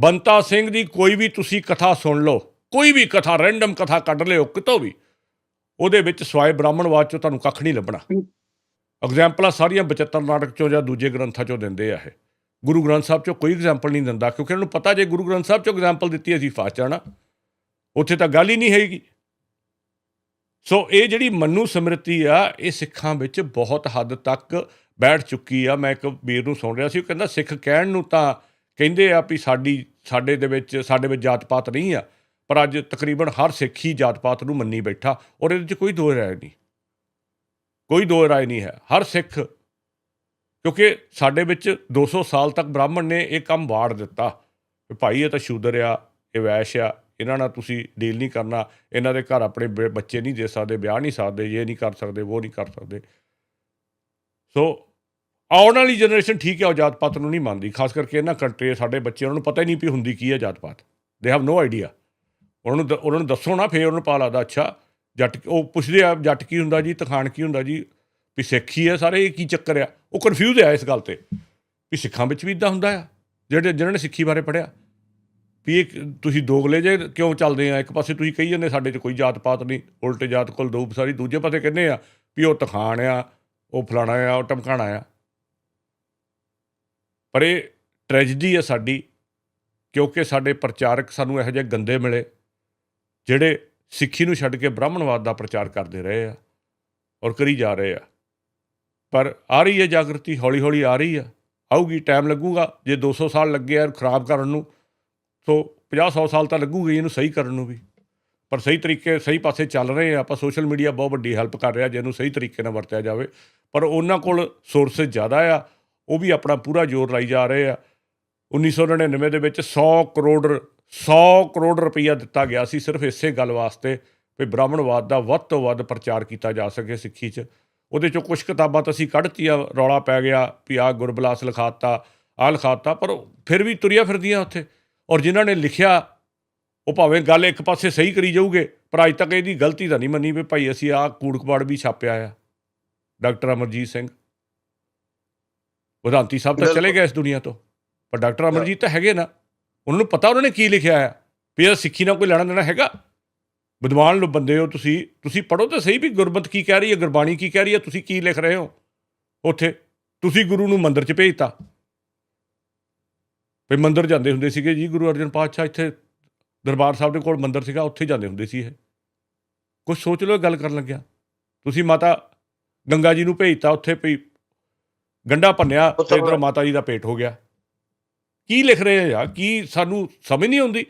ਬੰਤਾ ਸਿੰਘ ਦੀ ਕੋਈ ਵੀ ਤੁਸੀਂ ਕਥਾ ਸੁਣ ਲਓ ਕੋਈ ਵੀ ਕਥਾ ਰੈਂਡਮ ਕਥਾ ਕੱਢ ਲਿਓ ਕਿਤੋਂ ਵੀ ਉਹਦੇ ਵਿੱਚ ਸਵਾਏ ਬ੍ਰਾਹਮਣਵਾਦ ਚੋਂ ਤੁਹਾਨੂੰ ਕੱਖ ਨਹੀਂ ਲੱਭਣਾ। ਐਗਜ਼ਾਮਪਲਾਂ ਸਾਰੀਆਂ ਬਚਿੱਤਰ ਨਾਟਕ ਚੋਂ ਜਾਂ ਦੂਜੇ ਗ੍ਰੰਥਾਂ ਚੋਂ ਦਿੰਦੇ ਆ ਇਹ। ਗੁਰੂ ਗ੍ਰੰਥ ਸਾਹਿਬ ਚੋਂ ਕੋਈ ਐਗਜ਼ਾਮਪਲ ਨਹੀਂ ਦਿੰਦਾ ਕਿਉਂਕਿ ਇਹਨਾਂ ਨੂੰ ਪਤਾ ਜੇ ਗੁਰੂ ਗ੍ਰੰਥ ਸਾਹਿਬ ਚੋਂ ਐਗਜ਼ਾਮਪਲ ਦਿੱਤੀ ਅਸੀਂ ਫਸ ਜਾਣਾ। ਉੱਥੇ ਤਾਂ ਗੱਲ ਹੀ ਨਹੀਂ ਹੈਗੀ। ਸੋ ਇਹ ਜਿਹੜੀ ਮੰਨੂ ਸਮ੍ਰਿਤੀ ਆ ਇਹ ਸਿੱਖਾਂ ਵਿੱਚ ਬਹੁਤ ਹੱਦ ਤੱਕ ਬੈਠ ਚੁੱਕੀ ਆ। ਮੈਂ ਇੱਕ ਵੀਰ ਨੂੰ ਸੁਣ ਰਿਹਾ ਸੀ ਉਹ ਕਹਿੰਦਾ ਸਿੱਖ ਕਹਿਣ ਨੂੰ ਤਾਂ ਕਹਿੰਦੇ ਆ ਵੀ ਸਾਡੀ, ਸਾਡੇ ਦੇ ਵਿੱਚ, ਸਾਡੇ ਵਿੱਚ ਜਾਤ ਪਾਤ ਨਹੀਂ ਆ, ਪਰ ਅੱਜ ਤਕਰੀਬਨ ਹਰ ਸਿੱਖ ਹੀ ਜਾਤ ਪਾਤ ਨੂੰ ਮੰਨੀ ਬੈਠਾ ਔਰ ਇਹਦੇ 'ਚ ਕੋਈ ਦੋ ਰਾਏ ਨਹੀਂ। ਕੋਈ ਦੋ ਰਾਏ ਨਹੀਂ ਹੈ। ਹਰ ਸਿੱਖ, ਕਿਉਂਕਿ ਸਾਡੇ ਵਿੱਚ 200 ਸਾਲ ਤੱਕ ਬ੍ਰਾਹਮਣ ਨੇ ਇਹ ਕੰਮ ਵਾੜ ਦਿੱਤਾ। ਵੀ ਭਾਈ ਇਹ ਤਾਂ ਸ਼ੂਦਰ ਆ, ਇਹ ਵੈਸ਼ ਆ, ਇਹਨਾਂ ਨਾਲ ਤੁਸੀਂ ਡੀਲ ਨਹੀਂ ਕਰਨਾ, ਇਹਨਾਂ ਦੇ ਘਰ ਆਪਣੇ ਬ- ਬੱਚੇ ਨਹੀਂ ਦੇ ਸਕਦੇ, ਵਿਆਹ ਨਹੀਂ ਸਕਦੇ, ਇਹ ਨਹੀਂ ਕਰ ਸਕਦੇ, ਉਹ ਨਹੀਂ ਕਰ ਸਕਦੇ। ਸੋ ਆਉਣ ਵਾਲੀ ਜਨਰੇਸ਼ਨ ਠੀਕ ਹੈ, ਉਹ ਜਾਤ ਪਾਤ ਨੂੰ ਨਹੀਂ ਮੰਨਦੀ। ਖਾਸ ਕਰਕੇ ਇਹਨਾਂ ਕੰਟਰੀ ਸਾਡੇ ਬੱਚੇ ਉਹਨਾਂ ਨੂੰ ਪਤਾ ਹੀ ਨਹੀਂ ਵੀ ਹੁੰਦੀ ਕੀ ਹੈ ਜਾਤ ਪਾਤ। ਦੇ ਹੈਵ ਨੋ ਆਈਡੀਆ ਉਹਨਾਂ ਨੂੰ ਦ- ਉਹਨਾਂ ਨੂੰ ਦੱਸੋ ਨਾ, ਫੇਰ ਉਹਨੂੰ ਪਾ ਲੱਗਦਾ ਅੱਛਾ, ਜੱਟ ਉਹ ਪੁੱਛਦੇ ਆ, ਜੱਟ ਕੀ ਹੁੰਦਾ ਜੀ ਤਖਾਣ ਕੀ ਹੁੰਦਾ ਜੀ? ਵੀ ਸਿੱਖੀ ਹੈ ਸਾਰੇ, ਇਹ ਕੀ ਚੱਕਰ ਆ? ਉਹ ਕਨਫਿਊਜ਼ ਆ ਇਸ ਗੱਲ ਤੇ। ਵੀ ਸਿੱਖਾਂ ਵਿੱਚ ਵੀ ਇਦਾਂ ਹੁੰਦਾ ਆ, ਜਿਹੜੇ, ਜਿਹਨਾਂ ਨੇ ਸਿੱਖੀ ਬਾਰੇ ਪੜ੍ਹਿਆ। ਵੀ ਇਹ ਤੁਸੀਂ ਦੋਗਲੇ ਜੇ ਕਿਉਂ ਚੱਲਦੇ ਆ? ਇੱਕ ਪਾਸੇ ਤੁਸੀਂ ਕਹੀ ਜਾਂਦੇ, ਸਾਡੇ 'ਚ ਕੋਈ ਜਾਤ ਪਾਤ ਨਹੀਂ, ਉਲਟੇ ਜਾਤ ਕੋਲ ਦੋ ਸਾਰੀ ਦੂਜੇ ਪਾਸੇ ਕਹਿੰਦੇ ਆ ਵੀ ਉਹ ਤਖਾਣ ਆ, ਉਹ ਫਲਾਣਾ ਆ, ਉਹ ਟਮਕਾਣਾ ਆ। ਪਰ ਇਹ ਟ੍ਰੈਜਡੀ ਆ ਸਾਡੀ, ਕਿਉਂਕਿ ਸਾਡੇ ਪ੍ਰਚਾਰਕ ਸਾਨੂੰ ਇਹੋ ਜਿਹੇ ਗੰਦੇ ਮਿਲੇ, ਜਿਹੜੇ ਸਿੱਖੀ ਨੂੰ ਛੱਡ ਕੇ ਬ੍ਰਾਹਮਣਵਾਦ ਦਾ ਪ੍ਰਚਾਰ ਕਰਦੇ ਰਹੇ ਆ ਔਰ ਕਰੀ ਜਾ ਰਹੇ ਆ। ਪਰ ਆ ਰਹੀ ਹੈ ਜਾਗਰਤੀ ਹੌਲੀ ਹੌਲੀ ਆ ਰਹੀ ਆ, ਆਊਗੀ ਟਾਈਮ ਲੱਗੂਗਾ, ਜੇ 200 ਸਾਲ ਲੱਗੇ ਆ ਖਰਾਬ ਕਰਨ ਨੂੰ, ਸੋ 50 100 ਸਾਲ ਤਾਂ ਲੱਗੂਗੀ ਇਹਨੂੰ ਸਹੀ ਕਰਨ ਨੂੰ ਵੀ। ਪਰ ਸਹੀ ਤਰੀਕੇ, ਸਹੀ ਪਾਸੇ ਚੱਲ ਰਹੇ ਆ, ਆਪਾਂ ਸੋਸ਼ਲ ਮੀਡੀਆ ਬਹੁਤ ਵੱਡੀ ਹੈਲਪ ਕਰ ਰਿਹਾ ਜੇ ਇਹਨੂੰ ਸਹੀ ਤਰੀਕੇ ਨਾਲ ਵਰਤਿਆ ਜਾਵੇ, ਪਰ ਉਹਨਾਂ ਕੋਲ ਸੋਰਸਸ ਜ਼ਿਆਦਾ ਆ ਉਹ ਵੀ ਆਪਣਾ ਪੂਰਾ ਜ਼ੋਰ ਲਾਈ ਜਾ ਰਹੇ ਆ। 1999 ਦੇ ਵਿੱਚ 100 ਕਰੋੜ 100 ਕਰੋੜ ਰੁਪਈਆ ਦਿੱਤਾ ਗਿਆ ਸੀ ਸਿਰਫ ਇਸੇ ਗੱਲ ਵਾਸਤੇ ਵੀ ਬ੍ਰਾਹਮਣਵਾਦ ਦਾ ਵੱਧ ਤੋਂ ਵੱਧ ਪ੍ਰਚਾਰ ਕੀਤਾ ਜਾ ਸਕੇ ਸਿੱਖੀ 'ਚ। ਉਹਦੇ ਚੋਂ ਕੁਝ ਕਿਤਾਬਾਂ ਤਾਂ ਅਸੀਂ ਕੱਢਤੀਆਂ ਰੌਲਾ ਪੈ ਗਿਆ ਵੀ ਆਹ ਗੁਰਬਲਾਸ ਲਿਖਾਤਾ, ਆਹ ਲਿਖਾਤਾ, ਪਰ ਫਿਰ ਵੀ ਤੁਰੀਆਂ ਫਿਰਦੀਆਂ ਉੱਥੇ। ਔਰ ਜਿਨ੍ਹਾਂ ਨੇ ਲਿਖਿਆ, ਉਹ ਭਾਵੇਂ ਗੱਲ ਇੱਕ ਪਾਸੇ ਸਹੀ ਕਰੀ ਜਾਊਗੇ, ਪਰ ਅੱਜ ਤੱਕ ਇਹਦੀ ਗਲਤੀ ਤਾਂ ਨਹੀਂ ਮੰਨੀ ਵੀ ਭਾਈ ਅਸੀਂ ਆਹ ਕੂੜਕਬਾੜ ਵੀ ਛਾਪਿਆ ਆ। ਡਾਕਟਰ ਅਮਰਜੀਤ ਸਿੰਘ। ਵਿਧਾਂਤੀ ਸਾਹਿਬ ਤਾਂ ਚਲੇ ਗਏ ਇਸ ਦੁਨੀਆ ਤੋਂ। ਪਰ ਡਾਕਟਰ ਅਮਰਜੀਤ ਤਾਂ ਹੈਗੇ ਨਾ। ਉਹਨਾਂ ਨੂੰ ਪਤਾ ਉਹਨਾਂ ਨੇ ਕੀ ਲਿਖਿਆ ਆ ਵੀ ਇਹ ਸਿੱਖੀ ਨਾਲ ਕੋਈ ਲੈਣਾ ਦੇਣਾ ਹੈਗਾ। ਵਿਦਵਾਨ ਲੋ ਬੰਦੇ ਹੋ ਤੁਸੀਂ। ਤੁਸੀਂ ਪੜੋ ਤਾਂ ਸਹੀ ਵੀ ਗੁਰਮਤ ਕੀ ਕਹਿ ਰਹੀ ਹੈ ਗੁਰਬਾਣੀ ਕੀ ਕਹਿ ਰਹੀ ਹੈ ਤੁਸੀਂ ਕੀ ਲਿਖ ਰਹੇ ਹੋ? ਉੱਥੇ ਤੁਸੀਂ ਗੁਰੂ ਨੂੰ ਮੰਦਿਰ 'ਚ ਭੇਜਤਾ। ਵੀ ਮੰਦਿਰ ਜਾਂਦੇ ਹੁੰਦੇ ਸੀਗੇ ਜੀ ਗੁਰੂ ਅਰਜਨ ਪਾਤਸ਼ਾਹ ਇੱਥੇ ਦਰਬਾਰ ਸਾਹਿਬ ਦੇ ਕੋਲ ਮੰਦਿਰ ਸੀਗਾ ਉੱਥੇ ਜਾਂਦੇ ਹੁੰਦੇ ਸੀ ਇਹ। ਕੁਝ ਸੋਚ ਲਓ ਗੱਲ ਕਰਨ ਲੱਗਿਆ। ਤੁਸੀਂ ਮਾਤਾ ਗੰਗਾ ਜੀ ਨੂੰ ਭੇਜਤਾ ਉੱਥੇ ਵੀ ਗੰਡਾ ਭੰਨਿਆ ਤੇ ਇਧਰ ਮਾਤਾ ਜੀ ਦਾ ਪੇਟ ਹੋ ਗਿਆ। ਕੀ ਲਿਖ ਰਹੇ ਆ ਯਾਰ? ਕੀ ਸਾਨੂੰ ਸਮਝ ਨਹੀਂ ਆਉਂਦੀ?